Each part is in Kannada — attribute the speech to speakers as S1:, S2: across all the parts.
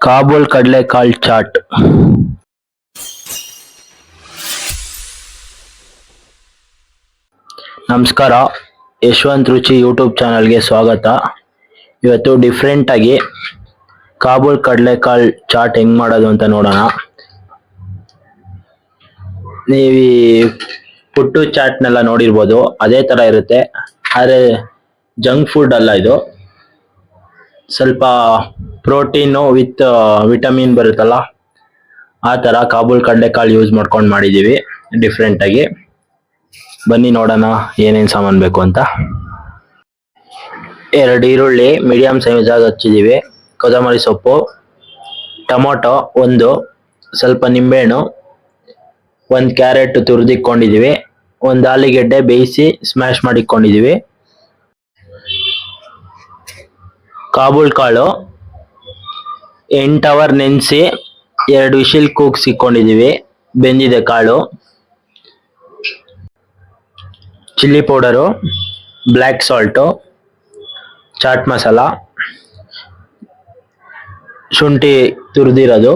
S1: ಕಾಬೂಲ್ ಕಡಲೆಕಾಳು ಚಾಟ್. ನಮಸ್ಕಾರ, ಯಶವಂತ್ ರುಚಿ ಯೂಟ್ಯೂಬ್ ಚಾನಲ್ಗೆ ಸ್ವಾಗತ. ಇವತ್ತು ಡಿಫ್ರೆಂಟ್ ಆಗಿ ಕಾಬೂಲ್ ಕಡಲೆಕಾಳು ಚಾಟ್ ಹೆಂಗ್ ಮಾಡೋದು ಅಂತ ನೋಡೋಣ. ನೀವು ಪುಟ್ಟು ಚಾಟ್ನೆಲ್ಲ ನೋಡಿರ್ಬೋದು, ಅದೇ ತರ ಇರುತ್ತೆ. ಆದರೆ, ಜಂಕ್ ಫುಡ್ ಅಲ್ಲ ಇದು. ಸ್ವಲ್ಪ ಪ್ರೋಟೀನು ವಿತ್ ವಿಟಮಿನ್ ಬರುತ್ತಲ್ಲ, ಆ ಥರ ಕಾಬೂಲ್ ಕಡಲೆಕಾಳು ಯೂಸ್ ಮಾಡ್ಕೊಂಡು ಮಾಡಿದ್ದೀವಿ ಡಿಫ್ರೆಂಟಾಗಿ ಬನ್ನಿ ನೋಡೋಣ ಏನೇನು ಸಾಮಾನು ಬೇಕು ಅಂತ. ಎರಡು ಈರುಳ್ಳಿ ಮೀಡಿಯಂ ಸೈಜಾಗಿ ಹಚ್ಚಿದ್ದೀವಿ ಕೊತ್ತಂಬರಿ ಸೊಪ್ಪು, ಟೊಮೊಟೊ ಒಂದು, ಸ್ವಲ್ಪ ನಿಂಬೆಹಣ್ಣು, ಒಂದು ಕ್ಯಾರೆಟ್ ತುರಿದಿಕ್ಕೊಂಡಿದ್ದೀವಿ ಒಂದು ಆಲೂಗೆಡ್ಡೆ ಬೇಯಿಸಿ ಸ್ಮ್ಯಾಶ್ ಮಾಡಿಕೊಂಡಿದ್ದೀವಿ ಕಾಬೂಲ್ ಕಾಳು ಎಂಟು ಅವರ್ ನೆನೆಸಿ ಎರಡು ವಿಶಿಲ್ ಕೂಗ್ಸಿಕೊಂಡಿದ್ದೀವಿ ಬೆಂದಿದೆ ಕಾಳು. Chilli powder, black salt, chaat masala, ಶುಂಠಿ ತುರಿದಿರೋದು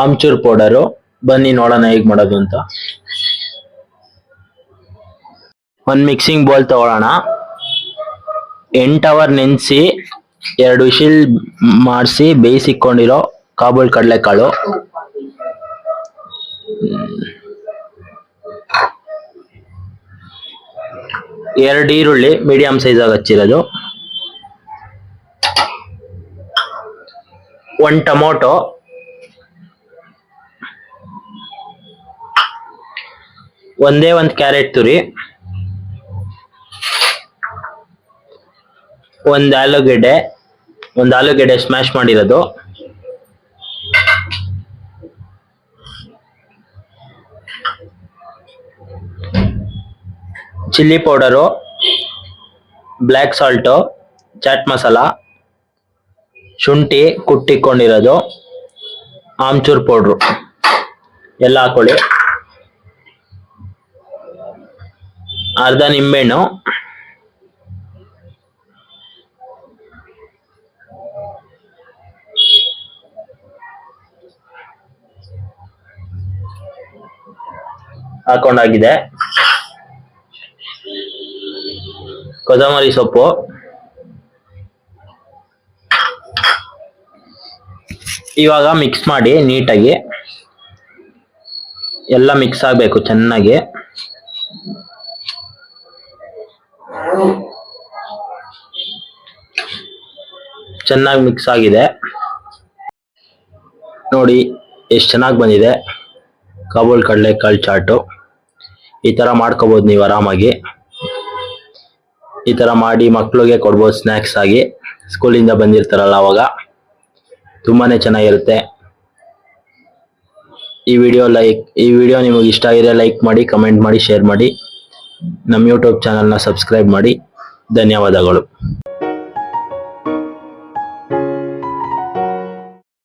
S1: ಆಮ್ಚೂರ್ ಪೌಡರು. ಬನ್ನಿ ನೋಡೋಣ ಹೇಗೆ ಮಾಡೋದು ಅಂತ. ಒಂದು ಮಿಕ್ಸಿಂಗ್ ಬೌಲ್ ತಗೊಳ್ಳೋಣ ಎಂಟು ಅವರ್ ನೆನೆಸಿ ಎರಡು ವಿಶಿಲ್ ಮಾಡಿಸಿ ಬೇಯಿಸಿಕೊಂಡಿರೋ ಕಾಬೂಲ್ ಕಡಲೆಕಾಳು. ಎರಡು ಈರುಳ್ಳಿ ಮೀಡಿಯಂ ಆಗಿ ಹಚ್ಚಿರೋದು. ಒಂದು ಟೊಮೊಟೊ. ಒಂದೇ ಒಂದು ಕ್ಯಾರೆಟ್ ತುರಿ. ಒಂದು ಆಲೂಗೆಡ್ಡೆ. ಒಂದು ಆಲೂಗೆಡ್ಡೆ ಸ್ಮ್ಯಾಶ್ ಮಾಡಿರೋದು. Chilli powder, black salt, chaat masala, ಶುಂಠಿ ಕುಟ್ಟಿಕೊಂಡಿರೋದು, ಆಮ್ಚೂರ್ ಪೌಡ್ರು. ಎಲ್ಲ ಹಾಕೊಳ್ಳಿ. ಅರ್ಧ ನಿಂಬೆಹಣ್ಣು. ಹಾಕೊಂಡಾಗಿದೆ. ಕೊತ್ತಂಬರಿ ಸೊಪ್ಪು. ಇವಾಗ ಮಿಕ್ಸ್ ಮಾಡಿ ನೀಟಾಗಿ. ಎಲ್ಲ ಮಿಕ್ಸ್ ಆಗಬೇಕು ಚೆನ್ನಾಗಿ. ಚೆನ್ನಾಗಿ ಮಿಕ್ಸ್ ಆಗಿದೆ. ನೋಡಿ ಎಷ್ಟು ಚೆನ್ನಾಗಿ ಬಂದಿದೆ. ಕಾಬೂಲ್ ಕಡಲೆಕಾಳು ಚಾಟು. ಈ ತರ ಮಾಡ್ಕೋಬಹುದು ನೀವು ಆರಾಮಾಗಿ. ಈ ತರ ಮಾಡಿ ಮಕ್ಕಳಿಗೆ ಕೊಡ್ಬೋದು ಸ್ನ್ಯಾಕ್ಸ್ ಆಗಿ. ಸ್ಕೂಲಿಂದ ಬಂದಿರ್ತಾರಲ್ಲ ಅವಾಗ. ತುಂಬಾನೇ ಚೆನ್ನಾಗಿರುತ್ತೆ. ಈ ವಿಡಿಯೋ ಲೈಕ್ ಈ ವಿಡಿಯೋ ನಿಮಗೆ ಇಷ್ಟ ಆಗಿದೆ ಲೈಕ್ ಮಾಡಿ ಕಮೆಂಟ್ ಮಾಡಿ ಶೇರ್ ಮಾಡಿ. ನಮ್ಮ ಯೂಟ್ಯೂಬ್ ಚಾನಲ್ನ ಸಬ್ಸ್ಕ್ರೈಬ್ ಮಾಡಿ. ಧನ್ಯವಾದಗಳು.